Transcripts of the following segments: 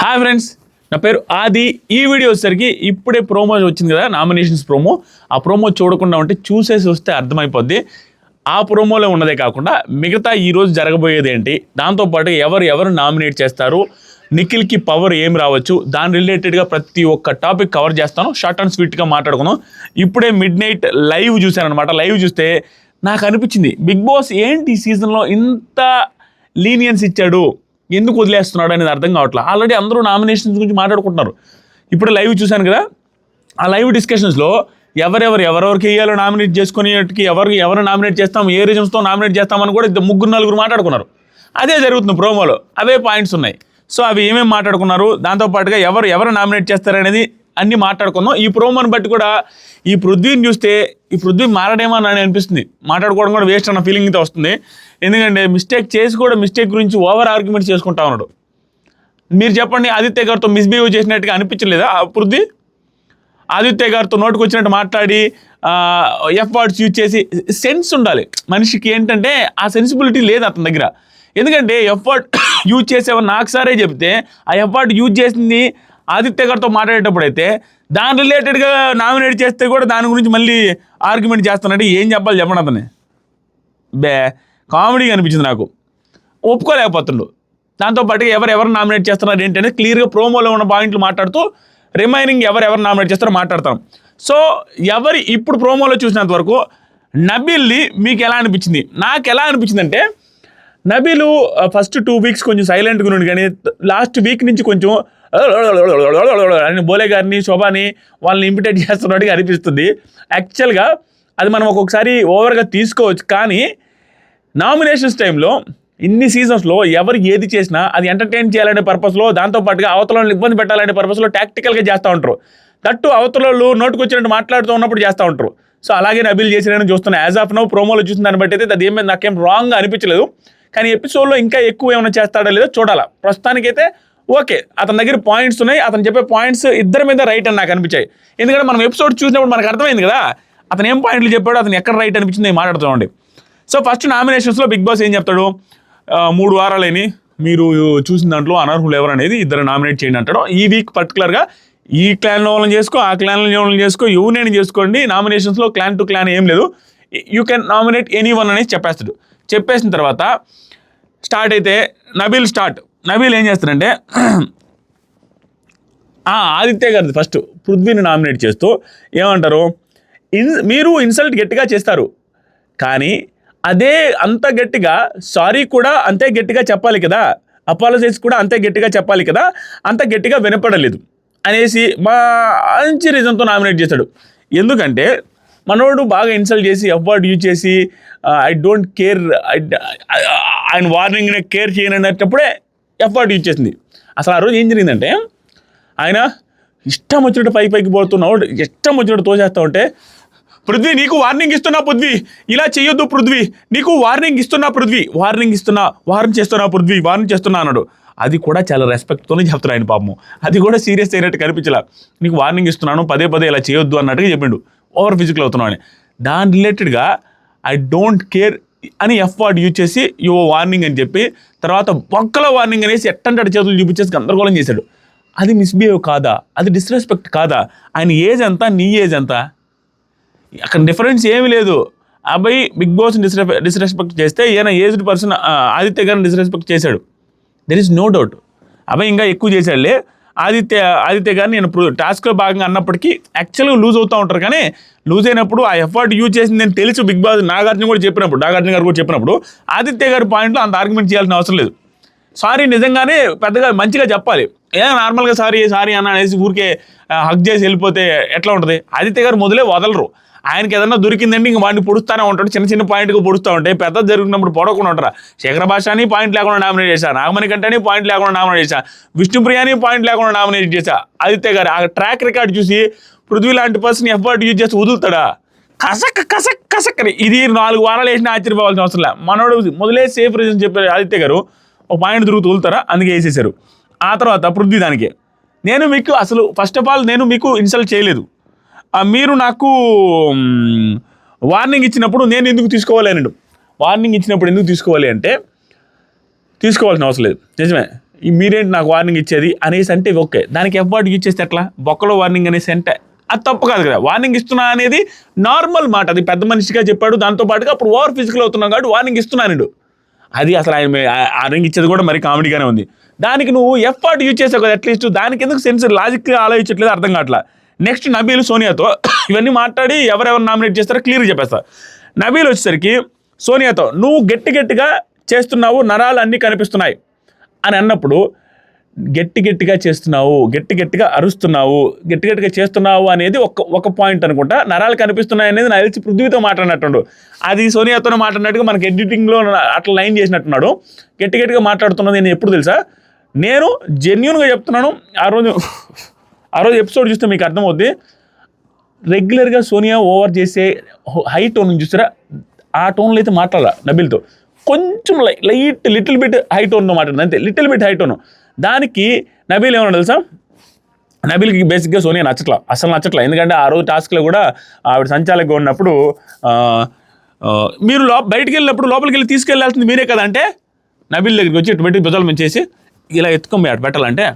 Hi friends నా పేరు ఆది. ఈ వీడియో వచ్చేసరికి ఇప్పుడే ప్రోమో వచ్చింది కదా నామినేషన్స్ ప్రోమో ఆ ప్రోమో చూడకుండా ఉంటే చూసేసి వస్తే అర్థమైపోద్ది. ఆ ప్రోమోలో ఉన్నదే కాకుండా మిగతా ఈరోజు జరగబోయేది ఏంటి? దాంతోపాటు ఎవరు ఎవరు నామినేట్ చేస్తారు? నిఖిల్కి పవర్ ఏం రావచ్చు? దాని రిలేటెడ్గా ప్రతి ఒక్క టాపిక్ కవర్ చేస్తాను. షార్ట్ అండ్ స్వీట్గా మాట్లాడుకుందాం. ఇప్పుడే మిడ్ నైట్ లైవ్ చూశానమాట లైవ్ చూస్తే నాకు అనిపించింది బిగ్ బాస్ ఏంటి ఈ సీజన్లో ఇంత లీనియన్స్ ఇచ్చాడు? ఎందుకు వదిలేస్తున్నాడు అనేది అర్థం కావట్లేదు ఆల్రెడీ అందరూ నామినేషన్స్ గురించి మాట్లాడుకుంటున్నారు. ఇప్పుడు లైవ్ చూశాను కదా. ఆ లైవ్ డిస్కషన్స్లో ఎవరెవరు ఎవరెవరికి వేయాలో నామినేట్ చేసుకునేటికి ఎవరు ఎవరు నామినేట్ చేస్తాం ఏ రీజన్స్తో నామినేట్ చేస్తామని కూడా ఇద్దరు ముగ్గురు నలుగురు మాట్లాడుకున్నారు. అదే జరుగుతుంది ప్రోమోలో అవే పాయింట్స్ ఉన్నాయి. సో అవి ఏమేమి మాట్లాడుకున్నారు? దాంతోపాటుగా ఎవరు ఎవరు నామినేట్ చేస్తారనేది అన్ని మాట్లాడుకుందాం ఈ ప్రోమోని బట్టి కూడా ఈ పృథ్వీని చూస్తే ఈ పృథ్వీ మారడేమో అని అనిపిస్తుంది. మాట్లాడుకోవడం కూడా వేస్ట్ అన్న ఫీలింగ్ అయితే వస్తుంది. ఎందుకంటే మిస్టేక్ చేసి కూడా మిస్టేక్ గురించి ఓవర్ ఆర్గ్యుమెంట్ చేసుకుంటా ఉన్నాడు. మీరు చెప్పండి ఆదిత్య గారితో మిస్బిహేవ్ చేసినట్టుగా అనిపించలేదా? ఆ పృథ్వీ? ఆదిత్య గారితో నోటుకు వచ్చినట్టు మాట్లాడి ఎఫ్ వర్డ్స్ యూజ్ చేసి సెన్స్ ఉండాలి. మనిషికి ఏంటంటే ఆ సెన్సిబిలిటీ లేదు అతని దగ్గర. ఎందుకంటే ఎఫ్ వర్డ్ యూజ్ చేసేవని నాకు సారే చెప్తే ఆ ఎఫ్ వర్డ్ యూజ్ చేసింది ఆదిత్య గారితో మాట్లాడేటప్పుడు అయితే దాని రిలేటెడ్గా నామినేట్ చేస్తే కూడా దాని గురించి మళ్ళీ ఆర్గ్యుమెంట్ చేస్తానంటే ఏం చెప్పాలి చెప్పండి అతని బే కామెడీగా అనిపించింది నాకు. ఒప్పుకోలేకపోతుండు. దాంతోపాటు ఎవరెవరు నామినేట్ చేస్తున్నారు ఏంటనేది క్లియర్గా ప్రోమోలో ఉన్న పాయింట్లు మాట్లాడుతూ రిమైనింగ్ ఎవరు ఎవరు నామినేట్ చేస్తారో మాట్లాడతాం. సో ఎవరి ఇప్పుడు ప్రోమోలో చూసినంత వరకు నబీల్ని మీకు ఎలా అనిపించింది? నాకు ఎలా అనిపించింది అంటే నబీలు ఫస్ట్ టూ వీక్స్ కొంచెం సైలెంట్గా ఉండి కానీ లాస్ట్ వీక్ నుంచి కొంచెం అని బోలే గారిని శోభాని వాళ్ళని ఇంపిటేట్ చేస్తున్నట్టుగా అనిపిస్తుంది. యాక్చువల్గా అది మనం ఒక్కొక్కసారి ఓవర్గా తీసుకోవచ్చు కానీ నామినేషన్స్ టైంలో ఇన్ని సీజన్స్లో ఎవరు ఏది చేసినా అది ఎంటర్టైన్ చేయాలనే పర్పస్లో దాంతోపాటుగా అవతలను ఇబ్బంది పెట్టాలనే పర్పస్లో టాక్టికల్గా చేస్తూ ఉంటారు. తట్టు అవతలలో నోటుకొచ్చినట్టు మాట్లాడుతూ ఉన్నప్పుడు చేస్తూ ఉంటారు. సో అలాగే నబీల్ చేసిన చూస్తున్నా. యాజ్ ఆఫ్ నో ప్రోమోలో చూసిన దాన్ని బట్టి అయితే అది ఏమైనా నాకేం రాంగ్ అనిపించలేదు. కానీ ఎపిసోడ్లో ఇంకా ఎక్కువ ఏమైనా చేస్తాడో లేదో చూడాలా. ప్రస్తుతానికైతే ఓకే అతని దగ్గర పాయింట్స్ ఉన్నాయి అతను చెప్పే పాయింట్స్ ఇద్దరి మీద రైట్ అని నాకు అనిపించాయి. ఎందుకంటే మనం ఎపిసోడ్ చూసినప్పుడు మనకు అర్థమైంది కదా అతను ఏం పాయింట్లు చెప్పాడు అతను ఎక్కడ రైట్ అనిపించింది మాట్లాడుతామండి సో ఫస్ట్ నామినేషన్స్లో బిగ్ బాస్ ఏం చెప్తాడు? మూడు వారాలని మీరు చూసిన దాంట్లో అనర్హులు ఎవరు అనేది ఇద్దరు నామినేట్ చేయండి అంటాడు. ఈ వీక్ పర్టికులర్గా ఈ క్లాన్లో వాళ్ళని చేసుకో ఆ క్లాన్లో వాళ్ళని చేసుకో యూనియన్ చేసుకోండి నామినేషన్స్లో క్లాన్ టు క్లాన్ ఏం లేదు. You can nominate anyone అనేది చెప్పేస్తాడు. చెప్పేసిన తర్వాత స్టార్ట్ అయితే నబీల్ స్టార్ట్ నబీల్ ఏం చేస్తారంటే ఆ, ఆదిత్య గారిది ఫస్ట్ పృథ్వీని నామినేట్ చేస్తూ ఏమంటారు ఇన్ మీరు ఇన్సల్ట్ గట్టిగా చేస్తారు. కానీ అదే అంత గట్టిగా సారీ కూడా అంతే గట్టిగా చెప్పాలి కదా. అపాలజైస్ కూడా అంతే గట్టిగా చెప్పాలి కదా. అంత గట్టిగా వినపడలేదు. అనేసి మా మంచి రీజన్తో నామినేట్ చేశాడు ఎందుకంటే మనోడు బాగా ఇన్సల్ట్ చేసి అవార్డ్ యూజ్ చేసి ఐ డోంట్ కేర్ ఆయన వార్నింగ్ కేర్ చేయనన్నప్పుడే ఎఫర్ట్ యూజ్ చేసింది. అసలు ఆ రోజు ఏం జరిగిందంటే ఆయన ఇష్టం వచ్చినట్టు పై పైకి పోతున్నావు ఇష్టం వచ్చినట్టు తోసేస్తా ఉంటే పృథ్వీ నీకు వార్నింగ్ ఇస్తున్నా పృథ్వీ ఇలా చేయొద్దు పృథ్వీ నీకు వార్నింగ్ ఇస్తున్నా పృథ్వీ వార్నింగ్ ఇస్తున్నా వార్న్ చేస్తున్నా పృథ్వీ వార్న్ చేస్తున్నా అన్నాడు. అది కూడా చాలా రెస్పెక్ట్తోనే చెప్తున్నాడు ఆయన పాపము. అది కూడా సీరియస్ అయినట్టు కనిపించలా. నీకు వార్నింగ్ ఇస్తున్నాను పదే పదే ఇలా చేయొద్దు అన్నట్టుగా చెప్పిండు. ఓవర్ ఫిజికల్ అవుతున్నావు అని. దాని రిలేటెడ్గా ఐ డోంట్ కేర్ అని ఎఫ్ వర్డ్ యూజ్ చేసి యువ వార్నింగ్ అని చెప్పి తర్వాత బొక్కల వార్నింగ్ అనేసి ఎట్టంటే చేతులు చూపించేసి గందరగోళం చేశాడు. అది మిస్బిహేవ్ కాదా? అది డిస్రెస్పెక్ట్ కాదా? ఆయన ఏజ్ ఎంత? నీ ఏజ్ ఎంత? అక్కడ డిఫరెన్స్ ఏమీ లేదు. అబ్బాయి బిగ్ బాస్ డిస్రెస్ డిస్రెస్పెక్ట్ చేస్తే ఈయన ఏజ్డ్ పర్సన్ ఆదిత్య గారిని డిస్రెస్పెక్ట్ చేశాడు. దెర్ ఇస్ నో డౌట్ అబ్బాయి ఇంకా ఎక్కువ చేశాడులే. ఆదిత్య ఆదిత్య గారిని నేను టాస్క్లో భాగంగా అన్నప్పటికీ యాక్చువల్గా లూజ్ అవుతూ ఉంటారు. కానీ లూజ్ అయినప్పుడు ఆ ఎఫర్ట్ యూజ్ చేసింది నేను తెలుసు బిగ్ బాస్ నాగార్జున కూడా చెప్పినప్పుడు నాగార్జున గారు కూడా చెప్పినప్పుడు ఆదిత్య గారి పాయింట్లో అంత ఆర్గ్యుమెంట్ చేయాల్సిన అవసరం లేదు. సారీ నిజంగానే పెద్దగా మంచిగా చెప్పాలి. ఏ నార్మల్గా సారీ సారీ అన్న అనేసి ఊరికే హక్ చేసి వెళ్ళిపోతే ఎట్లా ఉంటుంది? ఆదిత్య గారు మొదలే వదలరు. ఆయనకి ఏదన్నా దొరికిందంటే ఇంక వాడిని పొడుస్తూనే ఉంటాడు. చిన్న చిన్న పాయింట్కి పొడుస్తూ ఉంటాయి పెద్ద జరుగుతున్నప్పుడు పొడవకుండా ఉంటారు? శేఖర భాషని పాయింట్ లేకుండా నామినేట్ చేశా. నాగమణి కంటని పాయింట్ లేకుండా నామినేట్ చేశా. విష్ణుప్రియాని పాయింట్ లేకుండా నామినేట్ చేశా. ఆదిత్య గారు ఆ ట్రాక్ రికార్డ్ చూసి పృథ్వీ లాంటి పర్సన్ ఎఫర్ట్ యూజ్ చేసి వదులుతాడా? కసక్ కసక్ కసక్ ఇది నాలుగు వారాలు వేసిన ఆశ్చర్యపోవాల్సిన అవసరం లే. మనోడు మొదలే సేఫ్ రీజన్ చెప్పారు ఆదిత్య గారు ఒక పాయింట్ తిరుగుతూ వదులుతారా? అందుకే వేసేసారు ఆ తర్వాత పృథ్వీ దానికి నేను మీకు అసలు ఫస్ట్ ఆఫ్ ఆల్ నేను మీకు ఇన్సల్ట్ చేయలేదు. మీరు నాకు వార్నింగ్ ఇచ్చినప్పుడు నేను ఎందుకు తీసుకోవాలి అన్నాడు వార్నింగ్ ఇచ్చినప్పుడు ఎందుకు తీసుకోవాలి అంటే తీసుకోవాల్సిన అవసరం లేదు. నిజమే. ఈ మీరేంటి నాకు వార్నింగ్ ఇచ్చేది అనేసి అంటే ఓకే. దానికి ఎవ్వడు యూజ్ చేస్తే ఎట్లా? బొక్కలో వార్నింగ్ అనేసి అంటే అది తప్పు కాదు కదా. వార్నింగ్ ఇస్తున్నా అనేది నార్మల్ మాట. అది పెద్ద మనిషిగా చెప్పాడు దాంతో పాటుగా అప్పుడు ఓవర్ ఫిజికల్ అవుతున్నాం కాబట్టి వార్నింగ్ ఇస్తున్నాను అది అసలు ఆయన వార్నింగ్ ఇచ్చేది కూడా మరి కామెడీగానే ఉంది. దానికి నువ్వు ఎఫర్ట్ యూజ్ చేసావు కదా అట్లీస్ట్ దానికి ఎందుకు సెన్స్ లాజిక్గా ఆలోచించట్లేదు అర్థం కావట్లా. నెక్స్ట్ నబీల్ సోనియాతో ఇవన్నీ మాట్లాడి ఎవరెవరు నామినేట్ చేస్తారో క్లియర్గా చెప్పేస్తా. నబీల్ వచ్చేసరికి సోనియాతో నువ్వు గట్టి గట్టిగా చేస్తున్నావు నరాలు అన్నీ కనిపిస్తున్నాయి అని అన్నప్పుడు గట్టి గట్టిగా చేస్తున్నావు గట్టి గట్టిగా అరుస్తున్నావు గట్టి గట్టిగా చేస్తున్నావు అనేది ఒక ఒక పాయింట్ అనుకుంటా. నరాలు కనిపిస్తున్నాయి అనేది నా తెలిసి పృథ్వీతో మాట్లాడినట్టుండు. అది సోనియాతో మాట్లాడినట్టుగా మనకి ఎడిటింగ్లో అట్లా లైన్ చేసినట్టున్నాడు. గట్టి గట్టిగా మాట్లాడుతున్నది నేను ఎప్పుడు తెలుసా? నేను జెన్యున్గా చెప్తున్నాను ఆ రోజు ఆ రోజు ఎపిసోడ్ చూస్తే మీకు అర్థమవుద్ది. రెగ్యులర్గా సోనియా ఓవర్ చేసే హై టోన్ చూసారా? ఆ టోన్లో అయితే మాట్లాడాల నబిల్తో? కొంచెం లై లైట్ లిటిల్ బిట్ హై టోన్లో మాట్లాడింది అంతే లిటిల్ బిట్ హై టోన్. దానికి నబీల్ ఏమన్నా తెలుసా? నబీల్కి బేసిక్గా సోనియా నచ్చట్లా అసలు నచ్చట్లా. ఎందుకంటే ఆ రోజు టాస్క్లో కూడా ఆవిడ సంచాలకు ఉన్నప్పుడు మీరు లో బయటికి వెళ్ళినప్పుడు లోపలికి వెళ్ళి తీసుకెళ్ళాల్సింది మీరే కదా అంటే నబీల్ దగ్గరికి వచ్చి ఇటువంటి భుజాలు చేసి ఇలా ఎత్తుకొని పెట్టాలంటే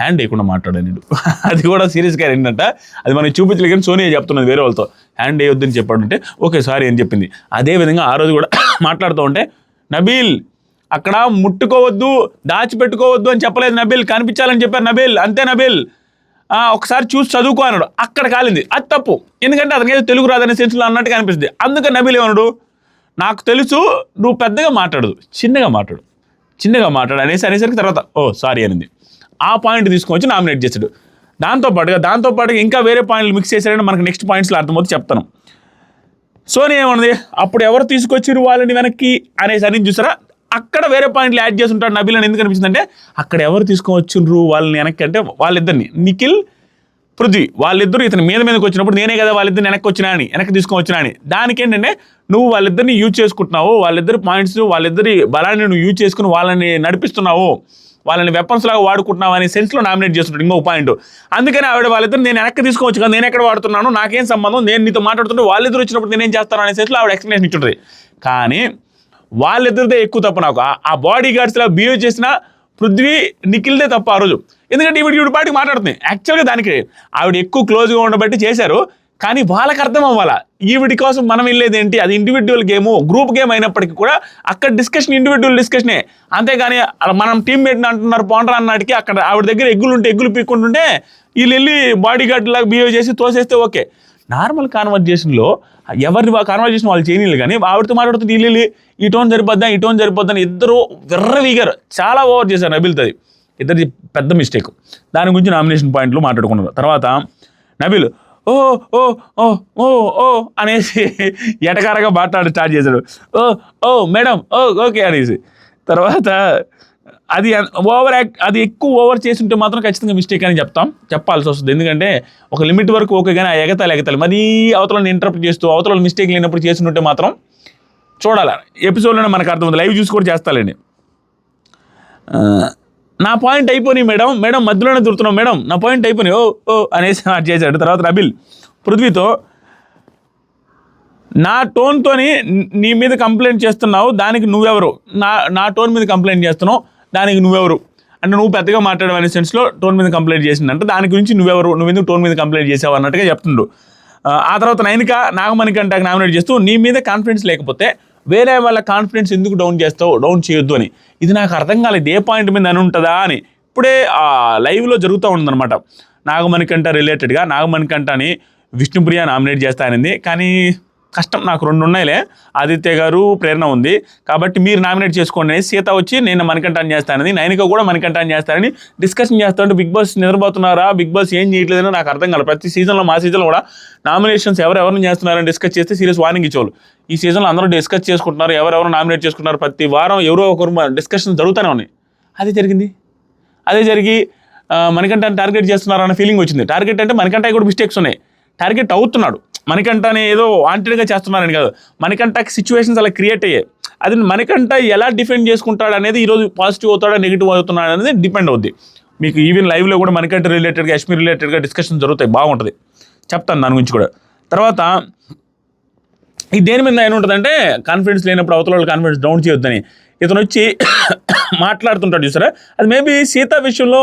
హ్యాండ్ వేయకుండా మాట్లాడాడు అది కూడా సీరియస్గా ఏంటంట అది మనకి చూపించలేదు కానీ సోనియా చెప్తున్నది వేరే వాళ్ళతో. హ్యాండ్ వేయొద్దని చెప్పాడంటే ఓకే సారీ అని చెప్పింది. అదే విధంగా ఆ రోజు కూడా మాట్లాడుతూ ఉంటే నబీల్ అక్కడ ముట్టుకోవద్దు దాచిపెట్టుకోవద్దు అని చెప్పలేదు నబీల్ కనిపించాలని చెప్పారు నబీల్ అంతే నబీల్. ఒకసారి చూసి చదువుకో అన్నాడు. అక్కడ కాలింది. అది తప్పు. ఎందుకంటే అతనికి ఏదో తెలుగు రాదనే సెన్స్లో అన్నట్టుగా కనిపిస్తుంది. అందుకని నబీల్ ఏమన్నాడు నాకు తెలుసు నువ్వు పెద్దగా మాట్లాడదు చిన్నగా మాట్లాడు చిన్నగా మాట్లాడు అనేసి అనేసరికి తర్వాత ఓ సారీ అనింది. ఆ పాయింట్ తీసుకొచ్చి నామినేట్ చేశాడు. దాంతోపాటుగా దాంతోపాటుగా దాంతో ఇంకా వేరే పాయింట్లు మిక్స్ చేశాడని మనకు నెక్స్ట్ పాయింట్స్లో అర్థమవుతుంది చెప్తాను. సోనీ ఏమన్నది? అప్పుడు ఎవరు తీసుకొచ్చిరు వాళ్ళని వెనక్కి అనేసి అని చూసారా? అక్కడ వేరే పాయింట్లు యాడ్ చేసి ఉంటాడు నబీల్ అని ఎందుకు అనిపిస్తుంది అంటే అక్కడ ఎవరు తీసుకొచ్చిండ్రు వాళ్ళని వెనక్కి అంటే వాళ్ళిద్దరిని. నిఖిల్ పృథ్వీ వాళ్ళిద్దరు ఇతని మీద మీదకి వచ్చినప్పుడు నేనే కదా వాళ్ళిద్దరిని వెనక్కి వచ్చినా అని వెనక్కి తీసుకొని వచ్చినా అని. దానికి ఏంటంటే నువ్వు వాళ్ళిద్దరిని యూజ్ చేసుకుంటున్నావు వాళ్ళిద్దరి పాయింట్స్ వాళ్ళిద్దరి బలాన్ని నువ్వు యూజ్ చేసుకుని వాళ్ళని నడిపిస్తున్నావు. వాళ్ళని వెపన్స్ లాగా వాడుకుంటున్నావు అనే సెన్స్లో నామినేట్ చేస్తున్నాడు ఇంకో పాయింట్ అందుకని ఆవిడ వాళ్ళిద్దరు నేను వెనక్కి తీసుకోవచ్చు కదా నేను ఎక్కడ వాడుతున్నాను నాకేం సంబంధం నేను నీతో మాట్లాడుతుంటే వాళ్ళిద్దరు వచ్చినప్పుడు నేనేం చేస్తాను అనే సెన్స్లో ఆవిడ ఎక్స్ప్లెనేషన్ ఇచ్చుంటుంది. కానీ వాళ్ళిద్దరిదే ఎక్కువ తప్పు నాకు. ఆ- బాడీ గార్డ్స్లా బిహేవ్ చేసిన పృథ్వీ నిఖిల్దే తప్ప ఆ రోజు. ఎందుకంటే ఇవి ఇవి పాటికి మాట్లాడుతుంది. యాక్చువల్గా దానికి ఆవిడ ఎక్కువ క్లోజ్గా ఉండబట్టి చేశారు. కానీ వాళ్ళకి అర్థం అవ్వాలా? ఈవిడి కోసం మనం వెళ్ళేది ఏంటి? అది ఇండివిజువల్ గేమ్ గ్రూప్ గేమ్ అయినప్పటికీ కూడా అక్కడ డిస్కషన్ ఇండివిజువల్ డిస్కషనే అంతేగాని అలా మనం టీమ్మేట్ అంటున్నారు పోండ్రా అన్నటికి అక్కడ ఆవిడ దగ్గర ఎగ్గులు ఉంటే ఎగ్గులు పీక్కుంటుంటే వీళ్ళు వెళ్ళి బాడీ గార్డ్ లాగా బిహేవ్ చేసి తోసేస్తే ఓకే. నార్మల్ కాన్వర్జేషన్లో ఎవరిని కాన్వర్జేషన్ వాళ్ళు చేయలేదు కానీ ఆవిడతో మాట్లాడుతుంది వీళ్ళు వెళ్ళి ఈ టోన్ సరిపోద్దా? ఈ టోన్ సరిపోద్దని ఇద్దరు వెర్రవీగారు చాలా ఓవర్ చేశారు నబిల్తది ఇద్దరిది పెద్ద మిస్టేక్ దాని గురించి నామినేషన్ పాయింట్లు మాట్లాడుకున్నారు తర్వాత నబిల్ ఓ ఓ ఓ ఓ ఓ అనేసి ఎటకారగా మాట్లాడి స్టార్ట్ చేశాడు. ఓ ఓ మేడం ఓ ఓకే అనేసి. తర్వాత అది ఓవర్ యాక్ట్ అది ఎక్కువ ఓవర్ చేస్తుంటే మాత్రం ఖచ్చితంగా మిస్టేక్ అని చెప్తాం. చెప్పాల్సి వస్తుంది. ఎందుకంటే ఒక లిమిట్ వరకు ఓకే కానీ ఆ ఎగతాలు ఎగతాలి మరీ అవతలని ఇంటరప్ట్ చేస్తూ అవతల మిస్టేక్ లేనప్పుడు చేస్తుంటే మాత్రం చూడాలి. ఎపిసోడ్లోనే మనకు అర్థమవుతుంది. లైవ్ చూసి కూడా చేస్తాలండి. నా పాయింట్ అయిపోయినాయి మేడం మేడం మధ్యలోనే దూరుతున్నాం మేడం నా పాయింట్ అయిపోయినాయి ఓ ఓ అనేసి స్టార్ట్ చేశాడు. తర్వాత నబిల్ పృథ్వీతో నా టోన్తోని నీ మీద కంప్లైంట్ చేస్తున్నావు దానికి నువ్వెవరు? నా నా టోన్ మీద కంప్లైంట్ చేస్తున్నావు దానికి నువ్వెవరు? అంటే నువ్వు పెద్దగా మాట్లాడవు అనే సెన్స్లో టోన్ మీద కంప్లైంట్ చేసిందంటే దాని గురించి నువ్వెవరు? నువ్వు ఎందుకు టోన్ మీద కంప్లైంట్ చేసావు అన్నట్టుగా చెప్తుండు. ఆ, తర్వాత నైనిక నాగమణికంటకు నామినేట్ చేస్తూ నీ మీద కాన్ఫిడెన్స్ లేకపోతే వేరే వాళ్ళ కాన్ఫిడెన్స్ ఎందుకు డౌన్ చేస్తావు? డౌన్ చేయొద్దు అని. ఇది నాకు అర్థం కాలేదు. ఏ పాయింట్ మీద అని ఉంటుందా అని. ఇప్పుడే ఆ లైవ్లో జరుగుతూ ఉందన్నమాట. నాగమణికంట రిలేటెడ్గా నాగమణికంట అని విష్ణుప్రియ నామినేట్ చేస్తానంది కానీ కష్టం. నాకు రెండు ఉన్నాయిలే. ఆదిత్య గారు ప్రేరణ ఉంది. కాబట్టి మీరు నామినేట్ చేసుకోండి సీత వచ్చి నేను మణికంఠాన్ని చేస్తానని నైనిక కూడా మణికంఠాన్ని చేస్తానని డిస్కషన్ చేస్తుంటే బిగ్ బాస్ నిద్రపోతున్నారా? బిగ్ బాస్ ఏం చేయట్లేదని నాకు అర్థం కాలేదు. ప్రతి సీజన్లో మా సీజన్లో కూడా నామినేషన్స్ ఎవరెవరిని చేస్తున్నారని డిస్కస్ చేస్తే సీరియస్ వార్నింగ్ ఇచ్చేవాళ్ళు. ఈ సీజన్లో అందరూ డిస్కస్ చేసుకుంటున్నారు. ఎవరెవరు నామినేట్ చేసుకుంటున్నారు ప్రతి వారం ఎవరో ఒకరు డిస్కషన్ జరుగుతూనే ఉన్నాయి. అదే జరిగింది. అదే జరిగి మనకంటే టార్గెట్ చేస్తున్నారు అన్న ఫీలింగ్ వచ్చింది. టార్గెట్ అంటే మనకంటే కూడా మిస్టేక్స్ ఉన్నాయి. టార్గెట్ అవుతున్నాడు. మనకంటనే ఏదో వాంటెడ్గా చేస్తున్నారని కాదు. మనకంట సిచ్యువేషన్స్ అలా క్రియేట్ అయ్యాయి. అది మనకంట ఎలా డిఫెండ్ చేసుకుంటాడు అనేది ఈరోజు పాజిటివ్ అవుతాడా నెగిటివ్ అవుతున్నాడు అనేది డిపెండ్ అవుద్ది. మీకు ఈవెన్ లైవ్లో కూడా మనకంట రిలేటెడ్గా కాశ్మీర్ రిలేటెడ్గా డిస్కషన్ జరుగుతాయి బాగుంటుంది. చెప్తాను దాని గురించి కూడా. తర్వాత ఈ దేని మీద ఏమి ఉంటుందంటే కాన్ఫిడెన్స్ లేనప్పుడు అవతల వాళ్ళు కాన్ఫిడెన్స్ డౌన్ చేయొద్దని. ఇతను వచ్చి మాట్లాడుతుంటాడు చూసారా? అది మేబీ సీత విషయంలో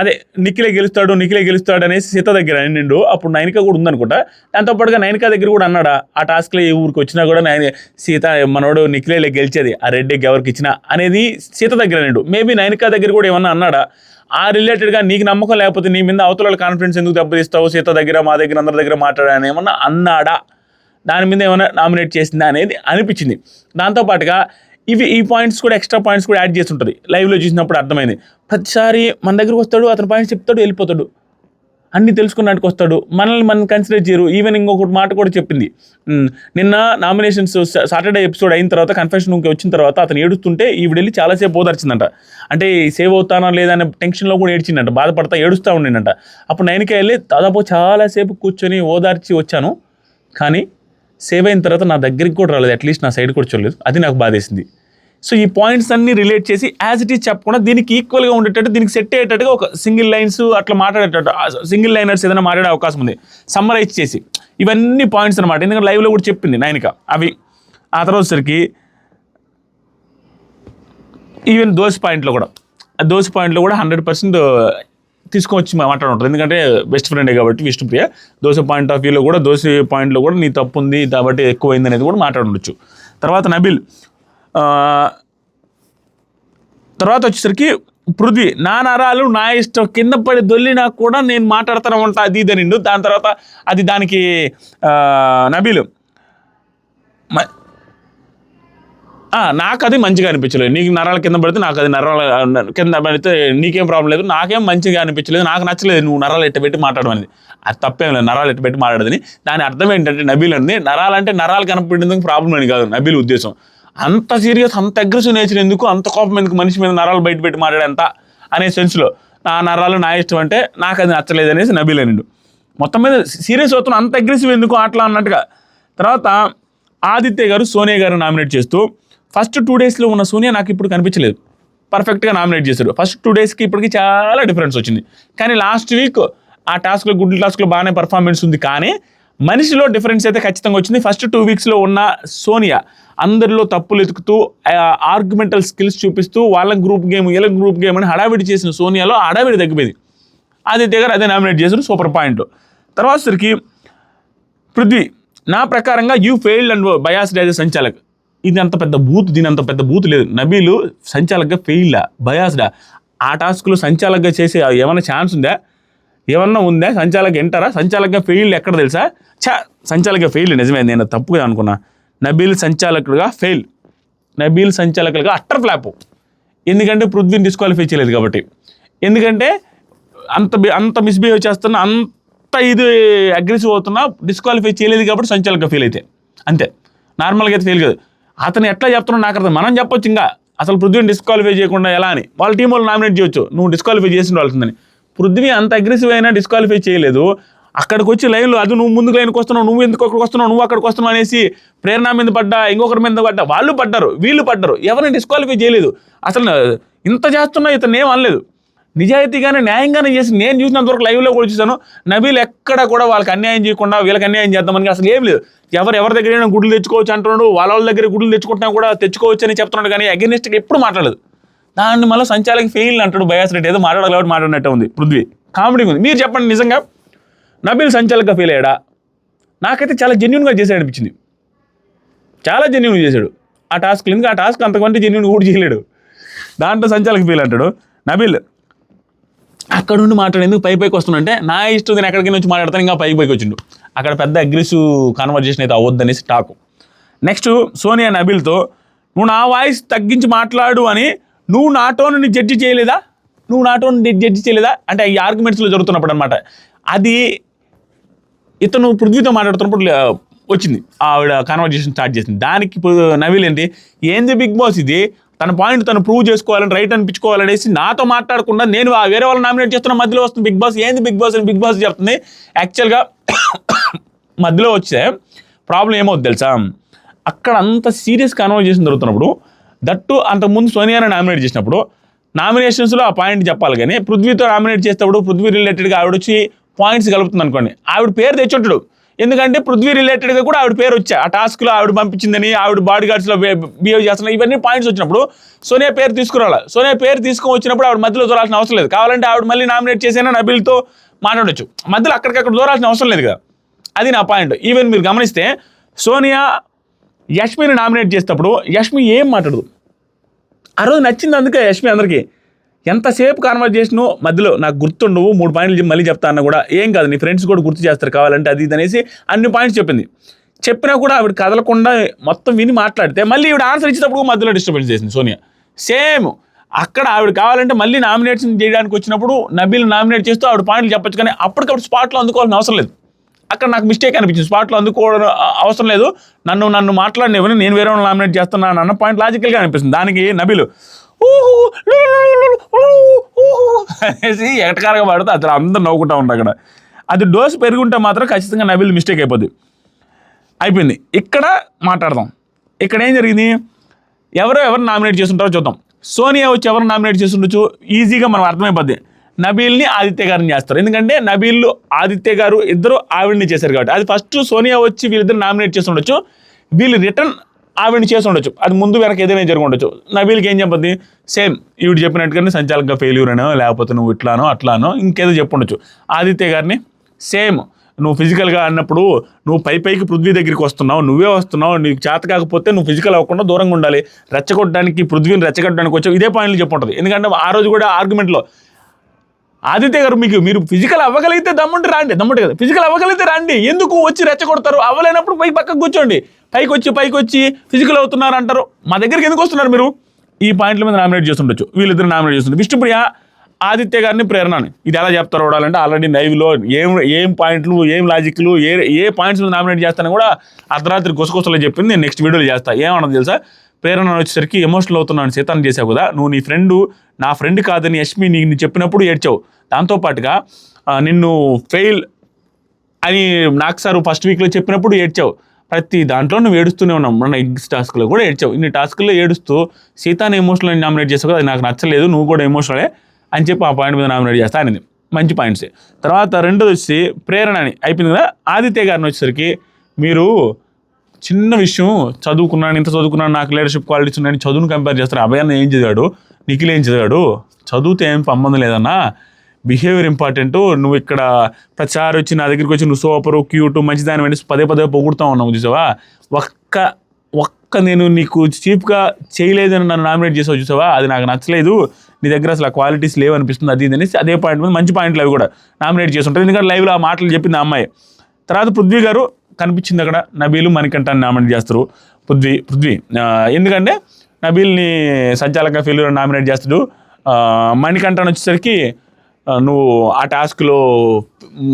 అదే నిఖిలే గెలుస్తాడు నిఖిలే గెలుస్తాడు అనేసి సీత దగ్గర నిండు అప్పుడు నైనిక కూడా ఉందనుకుంటా. దాంతోపాటుగా నైనిక దగ్గర కూడా అన్నాడా ఆ టాస్క్లో ఈ ఊరికి వచ్చినా కూడా నైన్ సీత మనోడు నిఖిలే గెలిచేది ఆ రెడ్డికి ఎవరికి ఇచ్చినా అనేది సీత దగ్గర నిండు మేబీ నైనిక దగ్గర కూడా ఏమన్నా అన్నాడా ఆ రిలేటెడ్గా నీకు నమ్మకం లేకపోతే నీ మీద అవతల కాన్ఫిడెన్స్ ఎందుకు దెబ్బతీస్తావు? సీత దగ్గర మా దగ్గర అందరి దగ్గర మాట్లాడాలని ఏమన్నా అన్నాడా? దాని మీద ఏమైనా నామినేట్ చేసిందా? అనేది అనిపించింది. దాంతోపాటుగా ఇవి ఈ పాయింట్స్ కూడా ఎక్స్ట్రా పాయింట్స్ కూడా యాడ్ చేస్తుంటుంది. లైవ్లో చూసినప్పుడు అర్థమైంది. ప్రతిసారి మన దగ్గరకు వస్తాడు అతని పాయింట్స్ చెప్తాడు వెళ్ళిపోతాడు. అన్ని తెలుసుకున్నట్టుకు వస్తాడు. మనల్ని మనం కన్సిడర్ చేయరు. ఈవెన్ ఇంకొకటి మాట కూడా చెప్పింది. నిన్న నామినేషన్స్ సాటర్డే ఎపిసోడ్ అయిన తర్వాత కన్ఫెషన్ రూమ్కి వచ్చిన తర్వాత అతను ఏడుస్తుంటే ఈవిడ వెళ్ళి చాలాసేపు ఓదార్చిందంట. అంటే సేవ్ అవుతానా లేదా అనే టెన్షన్లో కూడా ఏడ్చిందంట. బాధపడతా ఏడుస్తూ ఉండిందంట. అప్పుడు నైన్కి వెళ్ళి దాదాపు చాలాసేపు కూర్చొని ఓదార్చి వచ్చాను. కానీ సేవ్ అయిన తర్వాత నా దగ్గరికి కూడా రాలేదు. అట్లీస్ట్ నా సైడ్ కూడా చూడలేదు. అది నాకు బాధేసింది. సో ఈ పాయింట్స్ అన్ని రిలేట్ చేసి యాజ్ ఇట్ ఈస్ చెప్పకుండా దీనికి ఈక్వల్గా ఉండేటట్టు దీనికి సెట్ అయ్యేటట్టుగా ఒక సింగిల్ లైన్స్ అట్లా మాట్లాడేటట్టు సింగిల్ లైనర్స్ ఏదైనా మాట్లాడే అవకాశం ఉంది. సమ్మరైజ్ చేసి. ఇవన్నీ పాయింట్స్ అనమాట ఎందుకంటే లైవ్లో కూడా చెప్పింది నైనిక అవి. ఆ తర్వాత వచ్చేసరికి ఈవెన్ దోశ పాయింట్లో కూడా. ఆ దోశ పాయింట్లో కూడా హండ్రెడ్ పర్సెంట్ తీసుకొచ్చి మాట్లాడుంటారు ఎందుకంటే బెస్ట్ ఫ్రెండే కాబట్టి విష్ణుప్రియ దోశ పాయింట్ ఆఫ్ వ్యూలో కూడా దోశ పాయింట్లో కూడా నీ తప్పు ఉంది కాబట్టి ఎక్కువైంది అనేది కూడా మాట్లాడుండొచ్చు. తర్వాత నబిల్. తర్వాత వచ్చేసరికి పృథ్వీ నా నరాలు నా ఇష్టం కింద పడి దొల్లినా కూడా నేను మాట్లాడుతూనే ఉంటా అది ఇది నిండు దాని తర్వాత అది దానికి నబీలు. మ- నాకు అది మంచిగా అనిపించలేదు. నీకు నరాల కింద పడితే నాకు అది నరాల కింద పడితే నీకేం ప్రాబ్లం లేదు. నాకేం మంచిగా అనిపించలేదు. నాకు నచ్చలేదు నువ్వు నరాలు ఎట్ట పెట్టి మాట్లాడడం అనేది. అది తప్పేం లేదు. నరాలు ఎట్ట పెట్టి మాట్లాడదని. దాని అర్థం ఏంటంటే నబీల్ అంది. నరాలంటే అంటే నరాలు కనపడేందుకు ప్రాబ్లం అని కాదు నబీల్ ఉద్దేశం. అంత సీరియస్ అంత అగ్రెసివ్ నేచర్ ఎందుకు? అంత కోపం ఎందుకు? మనిషి మీద నరాలు బయట పెట్టి మాట్లాడేంత? అనే సెన్స్లో నా నరాలు నా ఇష్టం అంటే నాకు అది నచ్చలేదు అనేసి నబీల్ అనిండు మొత్తం మీద సీరియస్ అవుతున్న అంత అగ్రెసివ్ ఎందుకు అట్లా అన్నట్టుగా. తర్వాత ఆదిత్య గారు సోనియా గారు నామినేట్ చేస్తూ ఫస్ట్ టూ డేస్లో ఉన్న సోనియా నాకు ఇప్పుడు కనిపించలేదు. పర్ఫెక్ట్గా నామినేట్ చేశారు ఫస్ట్ టూ డేస్కి ఇప్పటికి చాలా డిఫరెన్స్ వచ్చింది. కానీ లాస్ట్ వీక్ ఆ టాస్క్లో గుడ్ టాస్క్లో బాగానే పర్ఫార్మెన్స్ ఉంది కానీ మనిషిలో డిఫరెన్స్ అయితే ఖచ్చితంగా వచ్చింది. ఫస్ట్ టూ వీక్స్లో ఉన్న సోనియా అందరిలో తప్పులు ఎతుకుతూ ఆర్గ్యుమెంటల్ స్కిల్స్ చూపిస్తూ వాళ్ళ గ్రూప్ గేమ్ వీళ్ళ గ్రూప్ గేమ్ అని హడావిడి చేసిన సోనియాలో హడావిడి తగ్గిపోయింది. ఆదిత్య గారు అదే నామినేట్ చేశారు సూపర్ పాయింట్ తర్వాత సరికి పృథ్వీ నా ప్రకారంగా you failed and biased as sanchalak. ఇది అంత పెద్ద బూత్ దీని అంత పెద్ద బూత్ లేదు. నబీలు సంచాలకగా ఫెయిల్డా బయాస్డా ఆ. టాస్క్లో సంచాలకగా చేసే ఏమైనా ఛాన్స్ ఉందా? ఏమన్నా ఉందా? సంచాలక ఎంటారా? సంచాలక ఫెయిల్ ఎక్కడ తెలుసా? చా సంచాలక ఫెయిల్ నిజమే నేను తప్పుగా అనుకున్నా. నబీల్ సంచాలకుడుగా ఫెయిల్ నబీల్ సంచాలకులుగా అట్టర్ ఫ్లాప్ ఎందుకంటే పృథ్వీని డిస్క్వాలిఫై చేయలేదు కాబట్టి. ఎందుకంటే అంత అంత మిస్బిహేవ్ చేస్తున్నా అంత ఇది అగ్రెసివ్ అవుతున్నా డిస్క్వాలిఫై చేయలేదు కాబట్టి సంచాలక ఫెయిల్ అయితే. అంతే. నార్మల్గా అయితే ఫెయిల్ కాదు. అతను ఎట్లా చెప్తున్నా నాకు అర్థం మనం చెప్పొచ్చు ఇంకా. అసలు పృథ్వీని డిస్క్వాలిఫై చేయకుండా ఎలా అని. వాళ్ళ టీం వాళ్ళు నామినేట్ చేయొచ్చు. నువ్వు డిస్క్వాలిఫై చేసి ఉండాల్సిందని పృథ్వీ అంత అగ్రెసివ్ అయినా డిస్క్వాలిఫై చేయలేదు. అక్కడికి వచ్చి లైన్లో అది నువ్వు ముందుకు లైన్కి వస్తున్నావు నువ్వు ఎందుకు అక్కడికి వస్తున్నావు నువ్వు అక్కడికి వస్తున్నావు అనేసి ప్రేరణ మీద పడ్డా ఇంకొకరి మీద పడ్డా వాళ్ళు పడ్డారు వీళ్ళు పడ్డారు ఎవరిని డిస్క్వాలిఫై చేయలేదు. అసలు ఇంత చేస్తున్నా ఇతను ఏం అనలేదు. నిజాయితీగానే న్యాయంగానే చేసి నేను చూసినంత వరకు లైవ్లో కూడా చూశాను. నబీలు ఎక్కడ కూడా వాళ్ళకి అన్యాయం చేయకుండా వీళ్ళకి అన్యాయం చేద్దామని అసలు ఏం లేదు. ఎవరు ఎవరి దగ్గర గుడ్లు తెచ్చుకోవచ్చు అంటున్నాడు వాళ్ళ వాళ్ళ దగ్గర గుడ్లు తెచ్చుకుంటున్నా కూడా తెచ్చుకోవచ్చు అని చెప్తున్నాడు కానీ అగెనిస్ట్గా ఎప్పుడు మాట్లాడలేదు. దాన్ని మళ్ళీ సంచాలకి ఫెయిల్ అంటాడు బయాస్ రెడ్డి. ఏదో మాట్లాడాలి కాబట్టి మాట్లాడినట్టే ఉంది. పృథ్వీ కామెడీ ఉంది. మీరు చెప్పండి నిజంగా నబీల్ సంచాలకగా ఫెయిల్ అయ్యాడా? నాకైతే చాలా జెన్యున్గా చేశాడు అనిపించింది. చాలా జెన్యున్గా చేశాడు. ఆ టాస్క్ ఎందుకు ఆ టాస్క్ అంతకంటే జెన్యున్ కూడా చేయలేడు. దాంట్లో సంచాలక ఫీల్ అంటాడు. నబీల్ అక్కడ నుండి మాట్లాడేందుకు పై పైకి వస్తుందంటే నా ఇష్టం నేను ఎక్కడికి నుంచి మాట్లాడతాను ఇంకా పైకి పైకి వచ్చిండు. అక్కడ పెద్ద అగ్రెసివ్ కన్వర్జేషన్ అయితే అవద్దనేసి టాకు. నెక్స్ట్ సోనియా నబీల్తో నువ్వు నా వాయిస్ తగ్గించి మాట్లాడు అని నువ్వు నా టోన్ని జడ్జి చేయలేదా? నువ్వు నాటోని జడ్జి చేయలేదా? అంటే ఈ ఆర్గ్యుమెంట్స్లో జరుగుతున్నప్పుడు అనమాట అది ఇతను పృథ్వీతో మాట్లాడుతున్నప్పుడు వచ్చింది. ఆవిడ కాన్వర్జేషన్ స్టార్ట్ చేసింది. దానికి ఇప్పుడు నవీల్ ఏంటి? ఏంది బిగ్ బాస్ ఇది? తన పాయింట్ తను ప్రూవ్ చేసుకోవాలని రైట్ అనిపించుకోవాలనేసి నాతో మాట్లాడకుండా నేను ఆ వేరే వాళ్ళని నామినేట్ చేస్తున్న మధ్యలో వస్తుంది బిగ్ బాస్. ఏంది బిగ్ బాస్ అని బిగ్ బాస్ చెప్తుంది. యాక్చువల్గా మధ్యలో వచ్చే ప్రాబ్లం ఏమవుతుంది తెలుసా? అక్కడ అంత సీరియస్ కాన్వర్జేషన్ జరుగుతున్నప్పుడు దట్టు అంతకుముందు సోనియాని నామినేట్ చేసినప్పుడు నామినేషన్స్లో ఆ పాయింట్ చెప్పాలి కానీ పృథ్వీతో నామినేట్ చేసేటప్పుడు పృథ్వీ రిలేటెడ్గా ఆవిడ వచ్చి పాయింట్స్ కలుపుతుంది అనుకోండి. ఆవిడ పేరు తెచ్చుంటాడు. ఎందుకంటే పృథ్వీ రిలేటెడ్గా కూడా ఆవిడ పేరు వచ్చా. ఆ టాస్క్లో ఆవిడ పంపించిందని ఆవిడ బాడీ గార్డ్స్లో బిహేవ్ చేస్తున్నా ఇవన్నీ పాయింట్స్ వచ్చినప్పుడు సోనియా పేరు తీసుకురావాలి సోనియా పేరు తీసుకొని వచ్చినప్పుడు ఆవిడ మధ్యలో దూరాల్సిన అవసరం లేదు. కావాలంటే ఆవిడ మళ్ళీ నామినేట్ చేసైనా నబిల్తో మాట్లాడొచ్చు. మధ్యలో అక్కడికక్కడ దూరాల్సిన అవసరం లేదు కదా. అది నా పాయింట్ ఈవెన్ మీరు గమనిస్తే సోనియా యష్మిని నామినేట్ చేసేటప్పుడు యష్మి ఏం మాట్లాడదు. ఆ రోజు నచ్చింది అందుకే యష్మి అందరికీ ఎంతసేపు కాన్వర్జేషను మధ్యలో నాకు గుర్తుండవు మూడు పాయింట్లు మళ్ళీ చెప్తా అన్న కూడా ఏం కాదు నీ ఫ్రెండ్స్ కూడా గుర్తు చేస్తారు కావాలంటే అది ఇది అనేసి అన్ని పాయింట్స్ చెప్పింది. చెప్పినా కూడా ఆవిడ కదలకుండా మొత్తం విని మాట్లాడితే మళ్ళీ ఈవిడ ఆన్సర్ ఇచ్చేటప్పుడు మధ్యలో డిస్టర్బెన్స్ చేసింది సోనియా. సేమ్ అక్కడ ఆవిడ కావాలంటే మళ్ళీ నామినేషన్ చేయడానికి వచ్చినప్పుడు నబీల్ నామినేట్ చేస్తూ ఆవిడ పాయింట్లు చెప్పచ్చు కానీ అప్పటికప్పుడు స్పాట్లో అందుకోవాల్సిన అవసరం లేదు. అక్కడ నాకు మిస్టేక్ అనిపించింది. స్పాట్లో అందుకోవడం అవసరం లేదు. నన్ను నన్ను మాట్లాడినవని నేను వేరే వాళ్ళని నామినేట్ చేస్తున్నాను అన్న పాయింట్ లాజికల్గా అనిపిస్తుంది. దానికి నబీలు అనేసి ఎటకారగా పాడుతూ అతను అందరూ నవ్వుకుంటా ఉంటారు అక్కడ. అది డోస్ పెరుగుంటే మాత్రం ఖచ్చితంగా నబీలు మిస్టేక్ అయిపోద్ది. అయిపోయింది. ఇక్కడ మాట్లాడదాం. ఇక్కడ ఏం జరిగింది? ఎవరో ఎవరు నామినేట్ చేస్తుంటారో చూద్దాం. సోనియా వచ్చి ఎవరు నామినేట్ చేస్తుండొచ్చు? ఈజీగా మనం అర్థమైపోద్ది. నబీల్ని ఆదిత్య గారిని చేస్తారు. ఎందుకంటే నబీల్ ఆదిత్య గారు ఇద్దరు ఆవిడ్ని చేశారు కాబట్టి. అది ఫస్ట్ సోనియా వచ్చి వీళ్ళిద్దరు నామినేట్ చేసి ఉండొచ్చు. వీళ్ళు రిటర్న్ ఆవిడ్ని చేసి ఉండొచ్చు. అది ముందు వెనక ఏదైనా జరిగి ఉండొచ్చు. నబీల్కి ఏం చెప్పద్ది? సేమ్ ఈవిడ చెప్పినట్టుగానే సంచాలకంగా ఫెయిల్యూర్ అనో లేకపోతే నువ్వు ఇట్లానో అట్లానో ఇంకేదో చెప్పుండొచ్చు ఆదిత్య గారిని సేమ్ నువ్వు ఫిజికల్గా అన్నప్పుడు నువ్వు పై పైకి పృథ్వీ దగ్గరికి వస్తున్నావు నువ్వే వస్తున్నావు నీకు చేత కాకపోతే నువ్వు ఫిజికల్ అవ్వకుండా దూరంగా ఉండాలి. రెచ్చగొట్టడానికి పృథ్వీని రెచ్చగొట్టడానికి వచ్చావు. ఇదే పాయింట్లు చెప్పుంటుంది ఎందుకంటే ఆ రోజు కూడా ఆర్గ్యుమెంట్లో ఆదిత్య గారు మీకు మీరు ఫిజికల్ అవ్వగలిగితే దమ్ముంటే రాండి. దమ్ముంటే కదా. ఫిజికల్ అవ్వగలిగితే రండి. ఎందుకు వచ్చి రెచ్చగొడతారు? అవ్వలేనప్పుడు పై పక్కకు కూర్చోండి. పైకి వచ్చి పైకి వచ్చి ఫిజికల్ అవుతున్నారు అంటారు. మా దగ్గరికి ఎందుకు వస్తున్నారు మీరు? ఈ పాయింట్ల మీద నామినేట్ చేస్తుండొచ్చు. వీళ్ళిద్దరు నామినేట్ చేస్తుంటారు విష్ణుప్రియ ఆదిత్య గారిని ప్రేరణని. ఇది ఎలా చెప్తారో చూడాలంటే ఆల్రెడీ లైవ్లో ఏం ఏం పాయింట్లు ఏం లాజిక్లు ఏ ఏ పాయింట్స్ మీద నామినేట్ చేస్తానని కూడా అర్ధరాత్రి గుసగుసలో చెప్పింది నేను నెక్స్ట్ వీడియోలో చేస్తా. ఏమన్నది తెలుసా? ప్రేరణ వచ్చేసరికి ఎమోషనల్ అవుతున్నాను సీతాన్ని చేసావు కదా. నువ్వు నీ ఫ్రెండ్ నా ఫ్రెండ్ కాదని యష్మి నీకు నీ చెప్పినప్పుడు ఏడ్చావు. దాంతోపాటుగా నిన్ను ఫెయిల్ అని నాకు సార్ ఫస్ట్ వీక్లో చెప్పినప్పుడు ఏడ్చావు. ప్రతి దాంట్లో నువ్వు ఏడుస్తూనే ఉన్నావు. మన ఎగ్స్ టాస్క్లో కూడా ఏడ్చావు. ఇన్ని టాస్క్లో ఏడుస్తూ సీతాని ఎమోషనల్ నామినేట్ చేసావు కదా అది నాకు నచ్చలేదు నువ్వు కూడా ఎమోషనలే అని చెప్పి ఆ పాయింట్ మీద నామినేట్ చేస్తా అనేది. మంచి పాయింట్స్ తర్వాత రెండోది వచ్చి ప్రేరణ అని. అయిపోయింది కదా? ఆదిత్య గారిని వచ్చేసరికి మీరు చిన్న విషయం చదువుకున్నాను ఇంత చదువుకున్నాను నాకు లీడర్షిప్ క్వాలిటీస్ ఉన్నాయని చదువును కంపేర్ చేస్తారు. అభయాన్ని ఏం చదివాడు? నిఖిల్ ఏం చదివాడు? చదువుతో ఏం సంబంధం లేదన్నా? Behaviour important. నువ్వు ఇక్కడ ప్రచారం వచ్చి నా దగ్గరికి వచ్చి నువ్వు సూపరు క్యూట్ మంచిదాని వెంటనే పదే పదే పొగుడుతూ ఉన్నావు చూసావా? ఒక్క ఒక్క నేను నీకు చీప్గా చేయలేదని నన్ను నామినేట్ చేసావు చూసావా? అది నాకు నచ్చలేదు. నీ దగ్గర అసలు ఆ క్వాలిటీస్ లేవు అనిపిస్తుంది అది అనేసి అదే పాయింట్ మీద మంచి పాయింట్లు అవి కూడా నామినేట్ చేసి ఎందుకంటే లైవ్లో ఆ మాటలు చెప్పింది ఆ అమ్మాయి. తర్వాత పృథ్వీ గారు కనిపించింది అక్కడ నబీలు మణికంఠాన్ని నామినేట్ చేస్తారు. పృథ్వీ పృథ్వీ ఎందుకంటే నబీల్ని సంచాలక ఫెయిల్యూర్ నామినేట్ చేస్తాడు. ఆ, మణికంఠన్ వచ్చేసరికి నువ్వు ఆ టాస్క్లో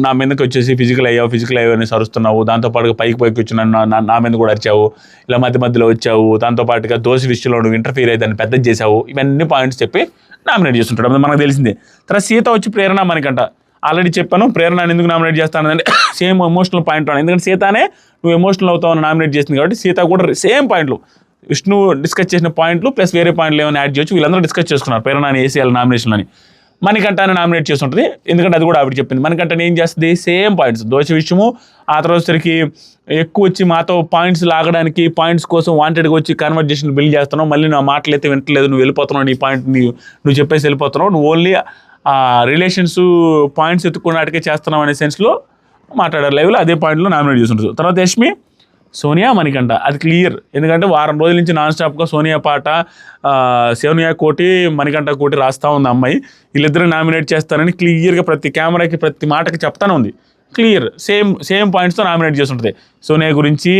నా మీదకి వచ్చేసి ఫిజికల్ అయ్యావు ఫిజికల్ అయ్యావు అని సరుస్తున్నావు దాంతోపాటుగా పైకి పైకి వచ్చి నన్ను నా- మీద కూడా అరిచావు ఇలా మధ్య మధ్యలో వచ్చావు దాంతోపాటుగా దోశ విషయంలో నువ్వు ఇంటర్ఫీర్ అయ్యేదాన్ని దాన్ని పెద్దది చేసావు ఇవన్నీ పాయింట్స్ చెప్పి నామినేట్ చేస్తుంటాడు. అది మనకు తెలిసిందే తర్వాత సీత వచ్చి ప్రేరణ మనకంట. ఆల్రెడీ చెప్పాను ప్రేరణ ఎందుకు నామినేట్ చేస్తానంటే సేమ్ ఎమోషనల్ పాయింట్ ఎందుకంటే సీతనే నువ్వు ఎమోషనల్ అవుతావు నామినేట్ చేసింది కాబట్టి సీత కూడా సేమ్ పాయింట్లు విష్ణు డిస్కస్ చేసిన పాయింట్లు ప్లస్ వేరే పాయింట్లు ఏమైనా యాడ్ చేయొచ్చు వీళ్ళందరూ డిస్కస్ చేసుకున్నారు ప్రేరణ అని ఏసీఎల్ నామినేషన్ అని మణికంఠాన్ని నామినేట్ చేస్తుంటుంది. ఎందుకంటే అది కూడా ఆవిడ చెప్పింది. మణికంఠని ఏం చేస్తుంది? Same points. దోష విషయము ఆ తర్వాత వచ్చరికి ఎక్కువ వచ్చి మాతో పాయింట్స్ లాగడానికి పాయింట్స్ కోసం వాంటెడ్గా వచ్చి కన్వర్జేషన్ బిల్డ్ చేస్తున్నావు. మళ్ళీ నా మాటలు అయితే వింటలేదు నువ్వు వెళ్ళిపోతున్నావు నీ పాయింట్ నీ నువ్వు చెప్పేసి వెళ్ళిపోతున్నావు. నువ్వు ఓన్లీ ఆ రిలేషన్స్ పాయింట్స్ ఎత్తుకున్నట్టుగా చేస్తున్నావు అనే సెన్స్లో మాట్లాడారు లైవ్లో. అదే పాయింట్లో నామినేట్ చేస్తుంటారు. తర్వాత యష్మి సోనియా మణికంట అది క్లియర్. ఎందుకంటే వారం రోజుల నుంచి నాన్ స్టాప్గా సోనియా పాట సోనియా కోటి మణికంఠ కోటి రాస్తా ఉంది అమ్మాయి. వీళ్ళిద్దరు నామినేట్ చేస్తారని క్లియర్గా ప్రతి కెమెరాకి ప్రతి మాటకి చెప్తానే ఉంది. క్లియర్. సేమ్ సేమ్ పాయింట్స్తో నామినేట్ చేస్తుంటుంది. సోనియా గురించి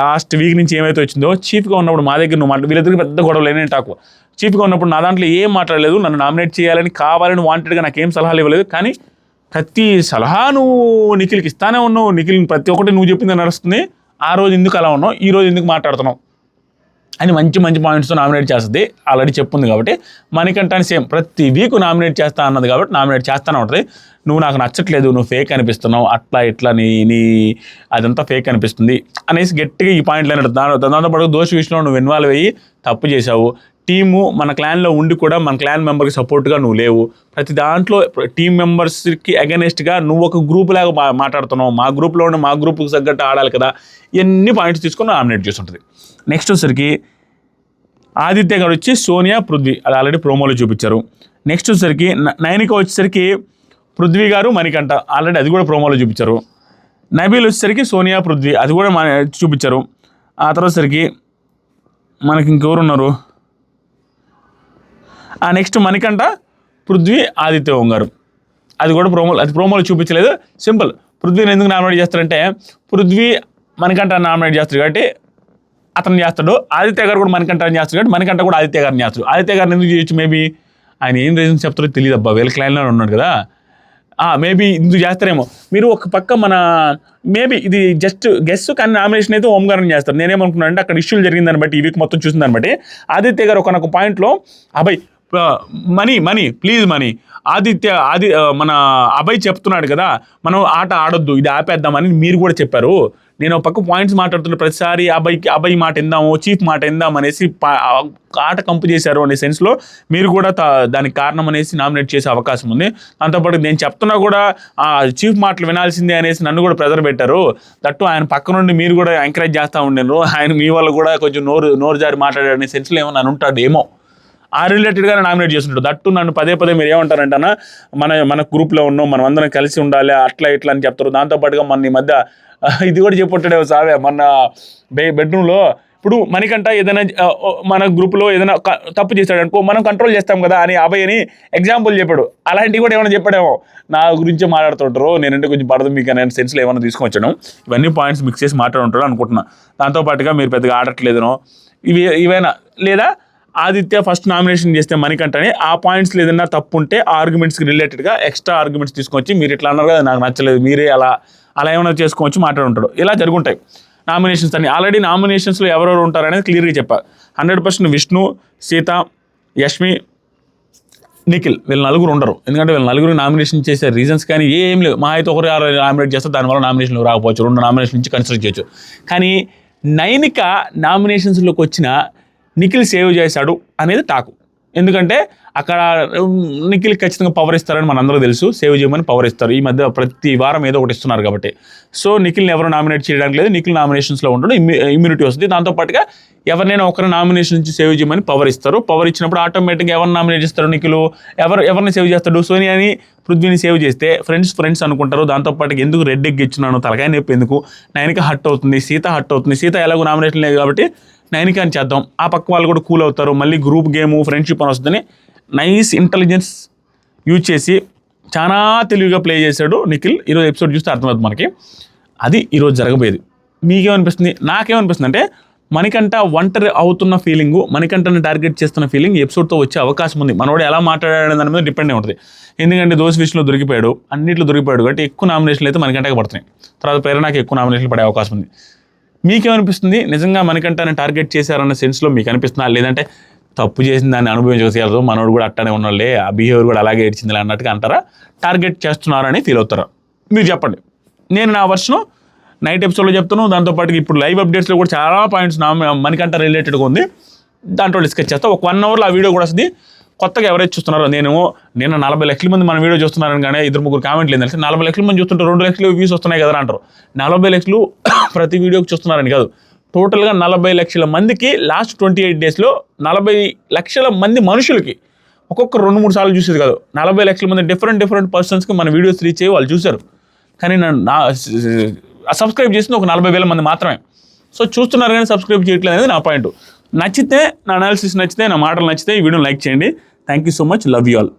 లాస్ట్ వీక్ నుంచి ఏమైతే వచ్చిందో చీఫ్గా ఉన్నప్పుడు మా దగ్గర నువ్వు మాట్లా వీళ్ళిద్దరికి పెద్ద గొడవలు లేనే టాకు. చీఫ్గా ఉన్నప్పుడు నా దాంట్లో ఏం మాట్లాడలేదు నన్ను నామినేట్ చేయాలని కావాలని వాంటెడ్గా నాకేం సలహాలు ఇవ్వలేదు కానీ ప్రతి సలహా నువ్వు నిఖిల్కి ఇస్తానే ఉన్నావు. నిఖిల్ ప్రతి ఒక్కటి నువ్వు చెప్పింది నడుస్తుంది. ఆ రోజు ఎందుకు అలా ఉన్నావు? ఈ రోజు ఎందుకు మాట్లాడుతున్నావు? అని మంచి మంచి పాయింట్స్తో నామినేట్ చేస్తుంది. ఆల్రెడీ చెప్పుంది కాబట్టి. మణికంఠాన్ని సేమ్ ప్రతి వీక్ నామినేట్ చేస్తా అన్నది కాబట్టి నామినేట్ చేస్తానే ఉంటుంది. నువ్వు నాకు నచ్చట్లేదు నువ్వు ఫేక్ అనిపిస్తున్నావు అట్లా ఇట్లా నీ నీ అదంతా ఫేక్ అనిపిస్తుంది అనేసి గట్టిగా ఈ పాయింట్లు అనేది దాని దాంతో పాటు దోష విషయంలో నువ్వు ఇన్వాల్వ్ అయ్యి తప్పు చేసావు టీము మన క్లాన్లో ఉండి కూడా మన క్లాన్ మెంబర్కి సపోర్ట్గా నువ్వు లేవు. ప్రతి దాంట్లో టీం మెంబర్స్కి అగెనెస్ట్గా నువ్వు ఒక గ్రూప్ లాగా మా- మాట్లాడుతున్నావు. మా గ్రూప్లో ఉండి మా గ్రూప్కి తగ్గట్టు ఆడాలి కదా. ఇవన్నీ పాయింట్స్ తీసుకొని నామినేట్ చేస్తుంటుంది. నెక్స్ట్ వచ్చేసరికి ఆదిత్య గారు వచ్చి సోనియా పృథ్వీ. అది ఆల్రెడీ ప్రోమోలో చూపించారు. నెక్స్ట్ వచ్చేసరికి నైనిక వచ్చేసరికి పృథ్వీ గారు మణికంఠ. ఆల్రెడీ అది కూడా ప్రోమోలో చూపించారు. నబీల్ వచ్చేసరికి సోనియా పృథ్వీ. అది కూడా మన చూపించారు. ఆ తర్వాత సరికి మనకి ఇంకెవరు ఉన్నారు? నెక్స్ట్ మణికంఠ పృథ్వీ ఆదిత్య ఓం గారు అది కూడా ప్రోమోలు అది ప్రోమోలు చూపించలేదు. సింపుల్. పృథ్వీని ఎందుకు నామినేట్ చేస్తారంటే పృథ్వీ మణికంఠ నామినేట్ చేస్తారు కాబట్టి అతను చేస్తాడు. ఆదిత్య గారు కూడా మణికంఠ అని చేస్తాడు కాబట్టి మణికంఠ కూడా ఆదిత్య గారిని చేస్తాడు ఆదిత్య గారిని ఎందుకు చేయొచ్చు? మేబీ ఆయన ఏం రీజన్ చెప్తారో తెలియదు అబ్బా. వీళ్ళ క్లైన్లో ఉన్నాడు కదా. మేబీ ఇందుకు చేస్తారేమో. మీరు ఒక పక్క మన మేబీ ఇది జస్ట్ గెస్ కానీ నామినేషన్ అయితే ఓం గారిని చేస్తారు. నేనేమనుకున్నాను అంటే అక్కడ ఇష్యూలు జరిగిందని బట్టి ఈ వీక్ మొత్తం చూసిందని బట్టి ఆదిత్య గారు ఒకనొక పాయింట్లో అబ్బాయి money money please money. Aditya Adi మన అభయ్ చెప్తున్నాడు కదా మనం ఆట ఆడొద్దు ఇది ఆపేద్దామని మీరు కూడా చెప్పారు. నేను పక్క పాయింట్స్ మాట్లాడుతున్న ప్రతిసారి అబ్బాయికి అబ్బాయి మాట ఇందాము చీఫ్ మాట ఇందాం అనేసి ఆట కంపు చేశారు అనే సెన్స్లో మీరు కూడా తా- దానికి కారణం అనేసి నామినేట్ చేసే అవకాశం ఉంది. దాంతోపాటు నేను చెప్తున్నా కూడా ఆ చీఫ్ మాటలు వినాల్సిందే అనేసి నన్ను కూడా ప్రెజర్ పెట్టారు. దట్టు ఆయన పక్క నుండి మీరు కూడా ఎంకరేజ్ చేస్తూ ఉండేరు ఆయన మీ వల్ల కూడా కొంచెం నోరు నోరు జారి మాట్లాడారు అనే సెన్స్లో ఏమో నన్ను ఉంటాడు ఏమో ఆ రిలేటెడ్గానే నామినేట్ చేస్తుంటారు. దట్టు నన్ను పదే పదే మీరు ఏమంటారంటనా మన మన గ్రూప్లో ఉన్నాం మనం అందరం కలిసి ఉండాలి అట్లా ఇట్లా అని చెప్తారు. దాంతోపాటుగా మన ఈ మధ్య ఇది కూడా చెప్పుంటాడే సావే మన బె బెడ్రూమ్లో ఇప్పుడు మనకంట ఏదైనా మన గ్రూప్లో ఏదైనా తప్పు చేస్తాడు అనుకో మనం కంట్రోల్ చేస్తాం కదా అని అబ్బాయి అని ఎగ్జాంపుల్ చెప్పాడు. అలాంటివి కూడా ఏమైనా చెప్పాడేమో. నా గురించి మాట్లాడుతుంటారు నేనంటే కొంచెం పడదు మీకు నేను సెన్స్లో ఏమైనా తీసుకొచ్చాను. ఇవన్నీ పాయింట్స్ మిక్స్ చేసి మాట్లాడుంటాడు అనుకుంటున్నాను దాంతోపాటుగా మీరు పెద్దగా ఆడట్లేదనో ఇవి ఇవైనా లేదా ఆదిత్య ఫస్ట్ నామినేషన్ చేస్తే మణికంఠని. ఆ పాయింట్స్ ఏదైనా తప్పు ఉంటే ఆర్గ్యుమెంట్స్కి రిలేటెడ్గా ఎక్స్ట్రా ఆర్గ్యుమెంట్స్ తీసుకొచ్చి మీరు ఇట్లా అన్నారు కదా నాకు నచ్చలేదు మీరే అలా అలా ఏమైనా చేసుకోవచ్చు మాట్లాడుంటాడు. ఇలా జరుగుంటాయి నామినేషన్స్ అని ఆల్రెడీ నామినేషన్స్లో ఎవరెవరు ఉంటారనేది క్లియర్గా చెప్పారు హండ్రెడ్ పర్సెంట్ విష్ణు సీత యష్మి నిఖిల్ వీళ్ళు నలుగురు ఉండరు. ఎందుకంటే వీళ్ళు నలుగురు నామినేషన్ చేసే రీజన్స్ కానీ ఏం లేవు. మా అయితే ఒకరు ఆరు నామినేట్ చేస్తే దానివల్ల నామినేషన్లు రాకపోవచ్చు. రెండు నామినేషన్ నుంచి కన్సిడర్ చేయొచ్చు. కానీ నైనిక నామినేషన్స్లోకి వచ్చిన నిఖిల్ సేవ్ చేశాడు అనేది టాకు. ఎందుకంటే అక్కడ నిఖిల్ ఖచ్చితంగా పవర్ ఇస్తారని మనందరూ తెలుసు. సేవ్ చేయమని పవర్ ఇస్తారు. ఈ మధ్య ప్రతి వారం ఏదో ఒకటి ఇస్తున్నారు కాబట్టి. సో నిఖిల్ని ఎవరు నామినేట్ చేయడానికి లేదు. నిఖిల్ నామినేషన్స్లో ఉండడం. ఇమ్యూ ఇమ్యూనిటీ వస్తుంది. దాంతోపాటుగా ఎవరినైనా ఒకరి నామినేషన్ నుంచి సేవ్ చేయమని పవర్ ఇస్తారు. పవర్ ఇచ్చినప్పుడు ఆటోమేటిక్గా ఎవరిని నామినేట్ చేస్తారు నిఖిల్? ఎవరు ఎవరిని సేవ్ చేస్తాడు? సోనియాని పృథ్వీని సేవ్ చేస్తే ఫ్రెండ్స్ ఫ్రెండ్స్ అనుకుంటారు. దాంతోపాటు ఎందుకు రెడ్ ఎగ్ ఇచ్చినాను? తలకాయ నొప్పి ఎందుకు? నైనిక హట్ అవుతుంది. సీత హట్ అవుతుంది. సీత ఎలాగో నామినేషన్ లేదు కాబట్టి నైనిక చేద్దాం. ఆ పక్క వాళ్ళు కూడా కూల్ అవుతారు. మళ్ళీ గ్రూప్ గేమ్ ఫ్రెండ్షిప్ అని వస్తుందని నైస్ ఇంటెలిజెన్స్ యూజ్ చేసి చాలా తెలివిగా ప్లే చేశాడు నిఖిల్. ఈరోజు ఎపిసోడ్ చూస్తే అర్థమవుతుంది మనకి. అది ఈరోజు జరగబోయేది. మీకేమనిపిస్తుంది? నాకేమనిపిస్తుంది అంటే మనకంట ఒంటరి అవుతున్న ఫీలింగ్ మనకంటనే టార్గెట్ చేస్తున్న ఫీలింగ్ ఎపిసోడ్తో వచ్చే అవకాశం ఉంది. మనోడు ఎలా మాట్లాడాడు దాని మీద డిపెండ్ అయి ఉంటుంది. ఎందుకంటే దోశ విషయంలో దొరికిపోయాడు. అన్నింటిలో దొరికిపోయాడు కాబట్టి ఎక్కువ నామినేషన్లు అయితే మనకంటకి పడుతున్నాయి. తర్వాత పేరు నాకు ఎక్కువ నామినేషన్లు పడే అవకాశం ఉంది. మీకేమనిపిస్తుంది? నిజంగా మనకంటే టార్గెట్ చేశారన్న సెన్స్లో మీకు అనిపిస్తుందా లేదంటే తప్పు చేసిన దాన్ని అనుభవించగలరు మనోడు కూడా అట్టనే ఉన్నాళ్ళే ఆ బిహేవియర్ కూడా అలాగే ఏడ్చింది అన్నట్టుగా అంటారా? టార్గెట్ చేస్తున్నారని ఫీల్ అవుతారా? మీరు చెప్పండి. నేను నా వర్షను నైట్ ఎపిసోడ్లో చెప్తాను దాంతోపాటు ఇప్పుడు లైవ్ అప్డేట్స్లో కూడా చాలా పాయింట్స్ నా మనకంట రిలేటెడ్గా ఉంది. దాంట్లో డిస్కస్ చేస్తా. ఒక వన్ అవర్లో ఆ వీడియో కూడా వస్తుంది. కొత్తగా ఎవరైతే చూస్తున్నారో నేను నేను నలభై లక్షల మంది మన వీడియో చూస్తున్నారని కానీ ఇద్దరు ముగ్గురు కామెంట్లు ఏంటంటే నలభై లక్షల మంది చూస్తుంటే రెండు లక్షలు వ్యూస్ వస్తున్నాయి కదా అంటారు. నలభై లక్షలు ప్రతి వీడియోకి చూస్తున్నారని కాదు. టోటల్గా నలభై లక్షల మందికి లాస్ట్ ట్వంటీ ఎయిట్ డేస్లో నలభై లక్షల మంది మనుషులకి ఒక్కొక్క రెండు మూడు సార్లు చూసేది కాదు. నలభై లక్షల మంది డిఫరెంట్ డిఫరెంట్ పర్సన్స్కి మన వీడియోస్ రీచ్ అయ్యి వాళ్ళు చూశారు. కానీ నన్ను నా సబ్స్క్రైబ్ చేసింది ఒక నలభై వేల మంది మాత్రమే. సో చూస్తున్నారు కానీ సబ్స్క్రైబ్ చేయట్లేదు అనేది నా పాయింట్ నచ్చితే నా అనాలిసిస్ నచ్చితే నా మాటలు నచ్చితే ఈ వీడియో లైక్ చేయండి. Thank you so much love you all